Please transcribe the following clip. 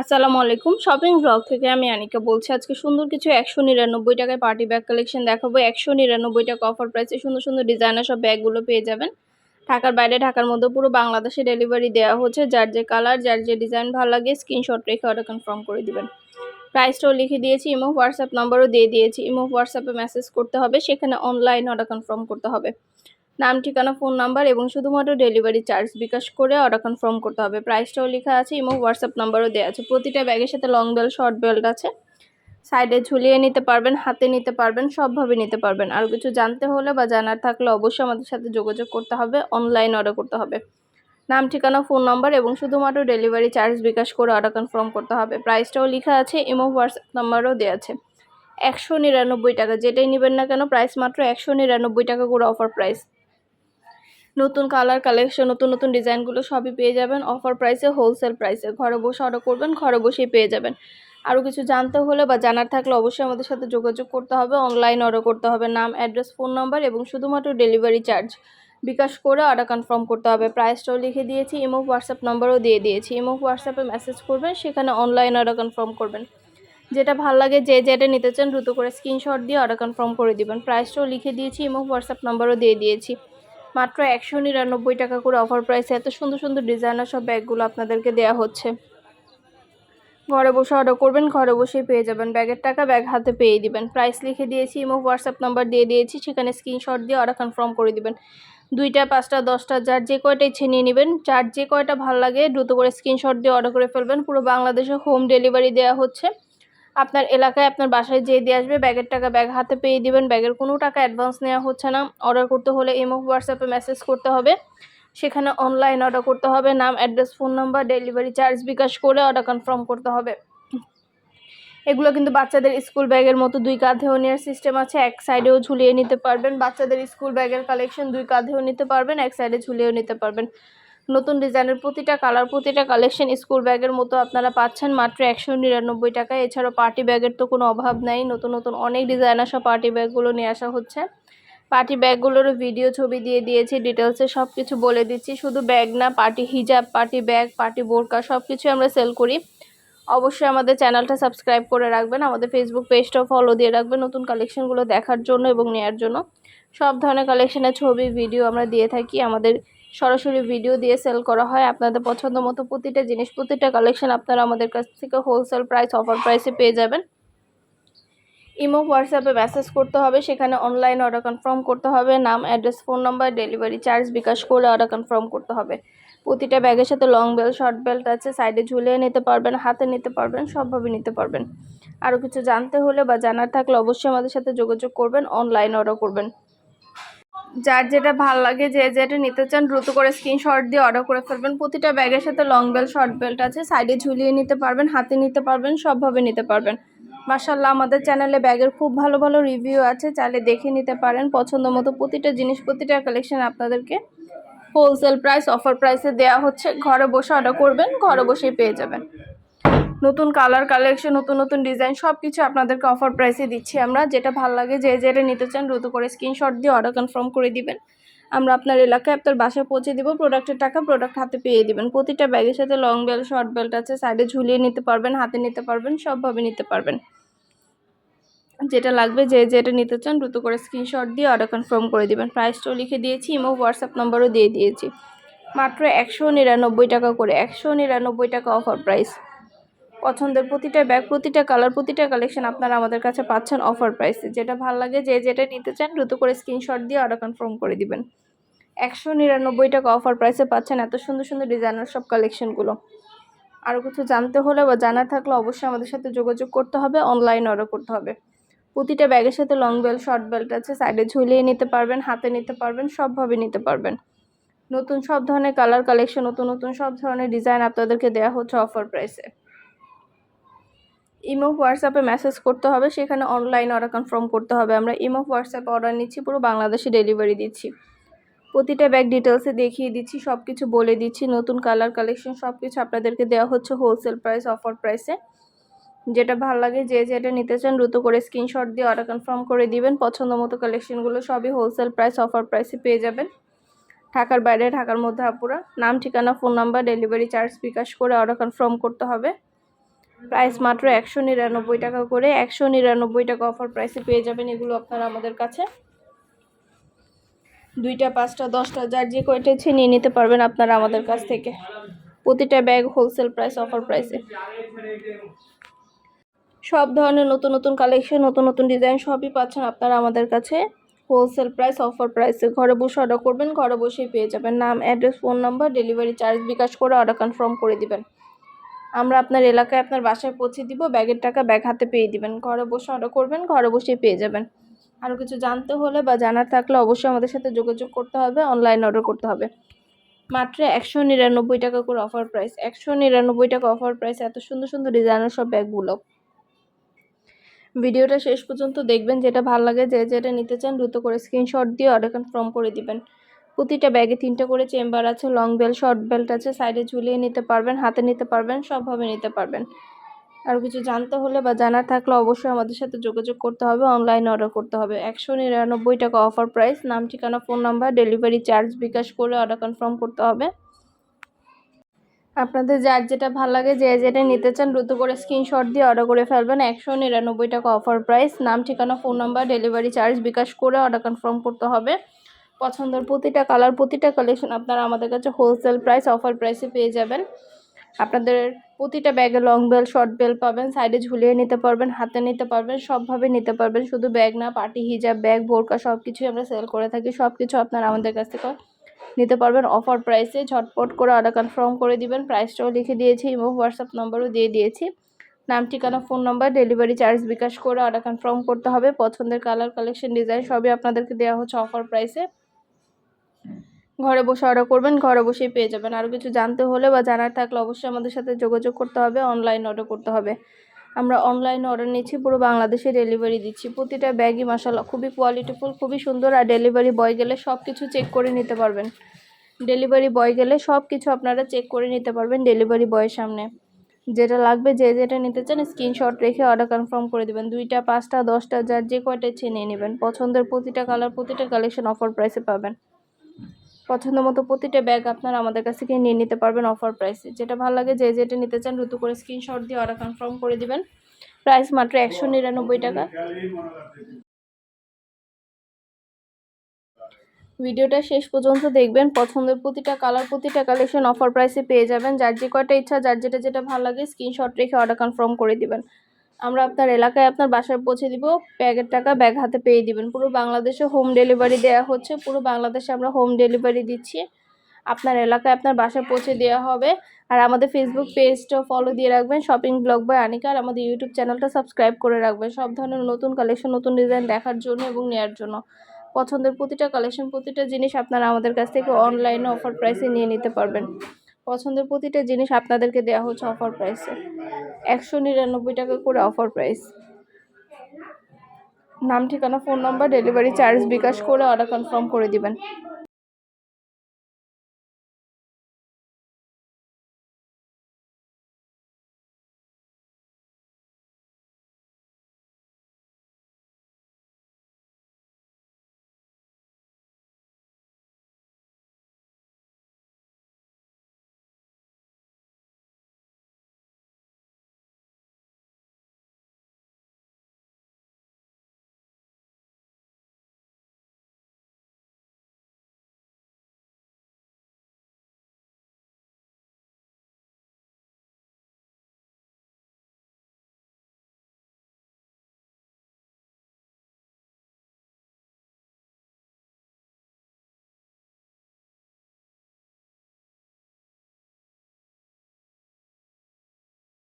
আসসালামু আলাইকুম। Shopping blog থেকে আমি আনিকা বলছি, আজকে সুন্দর কিছু একশো নিরানব্বই টাকায় পার্টি ব্যাগ কালেকশন দেখাবো। একশো নিরানব্বই টাকা অফার প্রাইসে সুন্দর সুন্দর ডিজাইনার সব ব্যাগগুলো পেয়ে যাবেন। ঢাকার বাইরে, ঢাকার মধ্যে পুরো বাংলাদেশে ডেলিভারি দেওয়া হচ্ছে। যার যে কালার যার যে ডিজাইন ভালো লাগে স্ক্রিনশট রেখে অর্ডার কনফার্ম করে দিবেন। প্রাইসটাও লিখে দিয়েছি ইমো হোয়াটসঅ্যাপ নাম্বারও দিয়ে দিয়েছি। ইমো হোয়াটসঅ্যাপে মেসেজ করতে হবে, সেখানে অনলাইন অর্ডার কনফার্ম করতে হবে। নাম, ঠিকানা ফোন নাম্বার এবং শুধুমাত্র ডেলিভারি চার্জ বিকাশ করে অর্ডার কনফার্ম করতে হবে। প্রাইসটাও লেখা আছে এবং হোয়াটসঅ্যাপ নাম্বারও দেওয়া আছে। প্রতিটা ব্যাগের সাথে লং বেল্ট শর্ট বেল্ট আছে। সাইডে ঝুলিয়ে নিতে পারবেন, হাতে নিতে পারবেন, সবভাবে নিতে পারবেন। আর কিছু জানতে হলে বা জানার থাকলে অবশ্যই আমাদের সাথে যোগাযোগ করতে হবে অনলাইন অর্ডার করতে হবে। নাম, ঠিকানা ফোন নাম্বার এবং শুধুমাত্র ডেলিভারি চার্জ বিকাশ করে অর্ডার কনফার্ম করতে হবে। প্রাইসটাও লেখা আছে ইমো হোয়াটসঅ্যাপ নাম্বারও দেওয়া আছে। একশো নিরানব্বই টাকা, যেটাই নেবেন না কেন প্রাইস মাত্র একশো নিরানব্বই টাকা করে অফার প্রাইস নতুন কালার কালেকশন নতুন নতুন ডিজাইনগুলো সবই পেয়ে যাবেন। অফার প্রাইসে হোলসেল প্রাইসে ঘরে বসে অর্ডার করবেন, ঘরে বসেই পেয়ে যাবেন। আরও কিছু জানতে হলে বা জানার থাকলে অবশ্যই আমাদের সাথে যোগাযোগ করতে হবে। অনলাইন অর্ডার করতে হবে নাম অ্যাড্রেস ফোন নাম্বার এবং শুধুমাত্র ডেলিভারি চার্জ বিকাশ করে অর্ডার কনফার্ম করতে হবে। প্রাইসটাও লিখে দিয়েছি ইমো হোয়াটসঅ্যাপ নাম্বারও দিয়ে দিয়েছি। ইমো হোয়াটসঅ্যাপে মেসেজ করবেন, সেখানে অনলাইন অর্ডার কনফার্ম করবেন। যেটা ভালো লাগে, যে যেটা নিতে চান, দ্রুত করে স্ক্রিনশট দিয়ে অর্ডার কনফার্ম করে দিবেন। প্রাইসটাও লিখে দিয়েছি ইমো হোয়াটসঅ্যাপ নাম্বারও দিয়ে দিয়েছি। মাত্র একশো নিরানব্বই টাকা করে অফার প্রাইসে এত সুন্দর সুন্দর ডিজাইনার সব ব্যাগগুলো আপনাদেরকে দেওয়া হচ্ছে। ঘরে বসে অর্ডার করবেন, ঘরে বসেই পেয়ে যাবেন। ব্যাগের টাকা ব্যাগ হাতে পেয়ে দিবেন। প্রাইস লিখে দিয়েছি ইমো হোয়াটসঅ্যাপ নাম্বার দিয়ে দিয়েছি, সেখানে স্ক্রিনশট দিয়ে অর্ডার কনফার্ম করে দিবেন। দুইটা, পাঁচটা, দশটা, যার যে কয়টাই ছিনিয়ে নেবেন, যার যে কয়টা ভালো লাগে, দ্রুত করে স্ক্রিনশট দিয়ে অর্ডার করে ফেলবেন। পুরো বাংলাদেশে হোম ডেলিভারি দেওয়া হচ্ছে। আপনার এলাকায় আপনার বাসায় যেয়ে দিয়ে আসবে, ব্যাগের টাকা ব্যাগ হাতে পেয়ে দিবেন, ব্যাগের কোনো টাকা অ্যাডভান্স নেওয়া হচ্ছে না। অর্ডার করতে হলে ইমো হোয়াটসঅ্যাপে মেসেজ করতে হবে। সেখানে অনলাইন অর্ডার করতে হবে, নাম address phone number delivery charge bKash করে অর্ডার কনফার্ম করতে হবে। এগুলো কিন্তু বাচ্চাদের স্কুল ব্যাগের মতো দুই কাঁধেও নেওয়ার সিস্টেম আছে। এক সাইডেও ঝুলিয়ে নিতে পারবেন। বাচ্চাদের স্কুল ব্যাগের কালেকশন দুই কাঁধেও নিতে পারবেন, এক সাইডে ঝুলিয়েও নিতে পারবেন। নতুন ডিজাইনের প্রতিটা কালার, প্রতিটা কালেকশন স্কুল ব্যাগের মতো আপনারা পাচ্ছেন মাত্র একশো নিরানব্বই টাকায়। এছাড়াও পার্টি ব্যাগের তো কোনো অভাব নাই, নতুন নতুন অনেক ডিজাইন আসা পার্টি ব্যাগগুলো নিয়ে আসা হচ্ছে। পার্টি ব্যাগগুলোরও ভিডিও ছবি দিয়ে দিয়েছি ডিটেলসে সব কিছু বলে দিচ্ছি। শুধু ব্যাগ না, পার্টি হিজাব, পার্টি ব্যাগ, পার্টি বোরকা সব কিছু আমরা সেল করি। অবশ্যই আমাদের চ্যানেলটা সাবস্ক্রাইব করে রাখবেন, আমাদের ফেসবুক পেজটাও ফলো দিয়ে রাখবেন নতুন কালেকশনগুলো দেখার জন্য এবং নেওয়ার জন্য। সব ধরনের কালেকশনের ছবি ভিডিও আমরা দিয়ে থাকি, আমাদের সরাসরি ভিডিও দিয়ে সেল করা হয়। আপনাদের পছন্দ মতো প্রতিটা জিনিস, প্রতিটা কালেকশন আপনারা আমাদের কাছ থেকে হোলসেল প্রাইস অফার প্রাইসে পেয়ে যাবেন। ইমো, হোয়াটসঅ্যাপে মেসেজ করতে হবে, সেখানে অনলাইন অর্ডার কনফার্ম করতে হবে, নাম address phone number delivery charge bKash করে অর্ডার কনফার্ম করতে হবে। প্রতিটা ব্যাগের সাথে লং বেল্ট শর্ট বেল্ট আছে সাইডে ঝুলিয়ে নিতে পারবেন, হাতে নিতে পারবেন, সবভাবে নিতে পারবেন। আরও কিছু জানতে হলে বা জানার থাকলে অবশ্যই আমাদের সাথে যোগাযোগ করবেন অনলাইন অর্ডার করবেন। যার যেটা ভালো লাগে, যে যেটা নিতে চান দ্রুত করে স্ক্রিন স্ক্রিনশট দিয়ে অর্ডার করে ফেলবেন। প্রতিটা ব্যাগের সাথে লং বেল্ট শর্ট বেল্ট আছে। সাইডে ঝুলিয়ে নিতে পারবেন, হাতে নিতে পারবেন, সবভাবে নিতে পারবেন। মার্শাল্লাহ আমাদের চ্যানেলে ব্যাগের খুব ভালো ভালো রিভিউ আছে। চাইলে দেখে নিতে পারেন। পছন্দ মতো প্রতিটা জিনিস, প্রতিটা কালেকশন আপনাদেরকে হোলসেল প্রাইস অফার প্রাইসে দেওয়া হচ্ছে। ঘরে বসে অর্ডার করবেন, ঘরে বসেই পেয়ে যাবেন। নতুন কালার কালেকশন নতুন নতুন ডিজাইন সব কিছু আপনাদেরকে অফার প্রাইসে দিচ্ছি আমরা। যেটা ভালো লাগে, যে যেটা নিতে চান দ্রুত করে স্ক্রিনশট দিয়ে অর্ডার কনফার্ম করে দিবেন। আমরা আপনার এলাকায় আপনার বাসায় পৌঁছে দিব প্রোডাক্টের টাকা প্রোডাক্ট হাতে পেয়ে দিবেন। প্রতিটা ব্যাগের সাথে লং বেল্ট শর্ট বেল্ট আছে সাইডে ঝুলিয়ে নিতে পারবেন, হাতে নিতে পারবেন, সবভাবে নিতে পারবেন। যেটা লাগবে, যে যেটা নিতে চান দ্রুত করে স্ক্রিনশট দিয়ে অর্ডার কনফার্ম করে দিবেন। প্রাইসটাও লিখে দিয়েছি ইমো হোয়াটসঅ্যাপ নম্বরও দিয়ে দিয়েছি। মাত্র একশো নিরানব্বই টাকা করে, একশো নিরানব্বই টাকা অফার প্রাইস পছন্দের প্রতিটা ব্যাগ প্রতিটা কালার প্রতিটা কালেকশন আপনারা আমাদের কাছে পাচ্ছেন অফার প্রাইসে যেটা ভালো লাগে, যে যেটা নিতে চান, দ্রুত করে স্ক্রিনশট দিয়ে অর্ডার কনফার্ম করে দিবেন। একশো নিরানব্বই টাকা অফার প্রাইসে পাচ্ছেন এত সুন্দর সুন্দর ডিজাইনার সব কালেকশনগুলো আরও কিছু জানতে হলে বা জানা থাকলে অবশ্যই আমাদের সাথে যোগাযোগ করতে হবে অনলাইন অর্ডার করতে হবে। প্রতিটা ব্যাগের সাথে লং বেল্ট শর্ট বেল্ট আছে সাইডে ঝুলিয়ে নিতে পারবেন, হাতে নিতে পারবেন, সবভাবে নিতে পারবেন। নতুন সব ধরনের কালার কালেকশন নতুন নতুন সব ধরনের ডিজাইন আপনাদেরকে দেওয়া হচ্ছে অফার প্রাইসে ইমো হোয়াটসঅ্যাপে মেসেজ করতে হবে, সেখানে অনলাইন অর্ডার কনফার্ম করতে হবে। আমরা ইমো হোয়াটসঅ্যাপে অর্ডার নিচ্ছি, পুরো বাংলাদেশে ডেলিভারি দিচ্ছি। প্রতিটা ব্যাগ ডিটেলসে দেখিয়ে দিচ্ছি সব কিছু বলে দিচ্ছি, নতুন কালার, কালেকশন সব কিছু আপনাদেরকে দেওয়া হচ্ছে হোলসেল প্রাইস, অফার প্রাইসে। যেটা ভালো লাগে, যে যেটা নিতে চান দ্রুত করে স্ক্রিনশট দিয়ে অর্ডার কনফার্ম করে দিবেন। পছন্দ মতো কালেকশনগুলো সবই হোলসেল প্রাইস, অফার প্রাইসে পেয়ে যাবেন। ঢাকার বাইরে, ঢাকার মধ্যে আপুরা। নাম, ঠিকানা, phone number, delivery charge bKash করে অর্ডার কনফার্ম করতে হবে। প্রাইস মাত্র একশো নিরানব্বই টাকা করে। একশো নিরানব্বই টাকা অফার প্রাইসে পেয়ে যাবেন এগুলো আপনারা আমাদের কাছে। দুইটা, পাঁচটা, দশটা, যার যে কয়টা ইচ্ছে নিয়ে নিতে পারবেন আপনারা আমাদের কাছ থেকে। প্রতিটা ব্যাগ হোলসেল প্রাইস অফার প্রাইসে সব ধরনের নতুন নতুন কালেকশন নতুন নতুন ডিজাইন সবই পাচ্ছেন আপনারা আমাদের কাছে। হোলসেল প্রাইস অফার প্রাইসে ঘরে বসে অর্ডার করবেন, ঘরে বসেই পেয়ে যাবেন। নাম address phone number delivery charge bKash করে অর্ডার কনফার্ম করে দিবেন। আমরা আপনার এলাকায় আপনার বাসায় পৌঁছে দিব, ব্যাগের টাকা ব্যাগ হাতে পেয়ে দিবেন। ঘরে বসে অর্ডার করবেন, ঘরে বসেই পেয়ে যাবেন। আরও কিছু জানতে হলে বা জানার থাকলে অবশ্যই আমাদের সাথে যোগাযোগ করতে হবে, অনলাইন অর্ডার করতে হবে। মাত্র একশো নিরানব্বই টাকা করে অফার প্রাইস। একশো নিরানব্বই টাকা অফার প্রাইস, এত সুন্দর সুন্দর ডিজাইনের সব ব্যাগগুলো। ভিডিওটা শেষ পর্যন্ত দেখবেন, যেটা ভালো লাগে যে যেটা নিতে চান দ্রুত করে স্ক্রিনশট দিয়ে অর্ডার কনফার্ম করে দিবেন। প্রতিটা ব্যাগে তিনটা করে চেম্বার আছে লং বেল্ট শর্ট বেল্ট আছে সাইডে ঝুলিয়ে নিতে পারবেন, হাতে নিতে পারবেন, সবভাবে নিতে পারবেন। আর কিছু জানতে হলে বা জানার থাকলে অবশ্যই আমাদের সাথে যোগাযোগ করতে হবে অনলাইনে অর্ডার করতে হবে। একশো নিরানব্বই টাকা অফার প্রাইস নাম, ঠিকানা phone number delivery charge bKash করে অর্ডার কনফার্ম করতে হবে। আপনাদের যার যেটা ভালো লাগে, যে যেটা নিতে চান, দ্রুত করে স্ক্রিনশট দিয়ে অর্ডার করে ফেলবেন। একশো নিরানব্বই টাকা অফার প্রাইস নাম, ঠিকানা phone number delivery charge bKash করে অর্ডার কনফার্ম করতে হবে। পছন্দের প্রতিটা কালার প্রতিটা কালেকশন আপনারা আমাদের কাছে হোলসেল প্রাইস অফার প্রাইসে পেয়ে যাবেন। আপনাদের প্রতিটা ব্যাগে লং বেল শর্ট বেল পাবেন সাইডে ঝুলিয়ে নিতে পারবেন, হাতে নিতে পারবেন, সবভাবে নিতে পারবেন। শুধু ব্যাগ না পার্টি হিজাব ব্যাগ বোরকা সব কিছুই আমরা সেল করে থাকি সব কিছু আপনারা আমাদের কাছ থেকে নিতে পারবেন। অফার প্রাইসে ঝটপট করে অর্ডার কনফার্ম করে দিবেন প্রাইসটাও লিখে দিয়েছি ইমো হোয়াটসঅ্যাপ নম্বরও দিয়ে দিয়েছি। নাম, ঠিকানা phone number delivery charge bKash করে অর্ডার কনফার্ম করতে হবে। পছন্দের কালার কালেকশন ডিজাইন সবই আপনাদেরকে দেওয়া হচ্ছে অফার প্রাইসে ঘরে বসে অর্ডার করবেন, ঘরে বসেই পেয়ে যাবেন। আরও কিছু জানতে হলে বা জানার থাকলে অবশ্যই আমাদের সাথে যোগাযোগ করতে হবে অনলাইন অর্ডার করতে হবে। আমরা অনলাইন অর্ডার নিচ্ছি, পুরো বাংলাদেশে ডেলিভারি দিচ্ছি। প্রতিটা ব্যাগই মাসাল্লাহ খুবই কোয়ালিটিফুল খুবই সুন্দর আর ডেলিভারি বয় গেলে সব কিছু চেক করে নিতে পারবেন। ডেলিভারি বয় গেলে সব কিছু আপনারা চেক করে নিতে পারবেন ডেলিভারি বয়ের সামনে। যেটা লাগবে, যে যেটা নিতে চান স্ক্রিনশট রেখে অর্ডার কনফার্ম করে দেবেন। দুইটা, পাঁচটা, দশটা, যার যে কয়টা ইচ্ছে নিয়ে নেবেন। পছন্দের প্রতিটা কালার প্রতিটা কালেকশন অফার প্রাইসে পাবেন। পছন্দ মতো প্রতিটা ব্যাগ আপনারা আমাদের কাছ থেকে নিয়ে নিতে পারবেন অফার প্রাইসে যেটা ভালো লাগে, যে যেটা নিতে চান দ্রুত করে স্ক্রিনশট দিয়ে অর্ডার কনফার্ম করে দিবেন। প্রাইস মাত্র একশো নিরানব্বই টাকা। ভিডিওটা শেষ পর্যন্ত দেখবেন। পছন্দের প্রতিটা কালার প্রতিটা কালেকশন অফার প্রাইসে পেয়ে যাবেন। যার যে কয়টা ইচ্ছা, যার যেটা যেটা ভালো লাগে স্ক্রিনশট রেখে অর্ডার কনফার্ম করে দিবেন। আমরা আপনার এলাকায় আপনার বাসায় পৌঁছে দিব ব্যাগের টাকা ব্যাগ হাতে পেয়ে দিবেন। পুরো বাংলাদেশে হোম ডেলিভারি দেওয়া হচ্ছে, পুরো বাংলাদেশে আমরা হোম ডেলিভারি দিচ্ছি। আপনার এলাকায় আপনার বাসায় পৌঁছে দেওয়া হবে। আর আমাদের ফেসবুক পেজটাও ফলো দিয়ে রাখবেন শপিং ব্লগ বাই আনিকা আর আমাদের ইউটিউব চ্যানেলটা সাবস্ক্রাইব করে রাখবেন। সব ধরনের নতুন কালেকশন নতুন ডিজাইন দেখার জন্য এবং নেওয়ার জন্য। পছন্দের প্রতিটা কালেকশন প্রতিটা জিনিস আপনারা আমাদের কাছ থেকে অনলাইনে অফার প্রাইসে নিয়ে নিতে পারবেন। পছন্দের প্রতিটা জিনিস আপনাদেরকে দেওয়া হচ্ছে অফার প্রাইসে একশো নিরানব্বই টাকা করে অফার প্রাইস নাম, ঠিকানা phone number delivery charge bKash করে অর্ডার কনফার্ম করে দিবেন।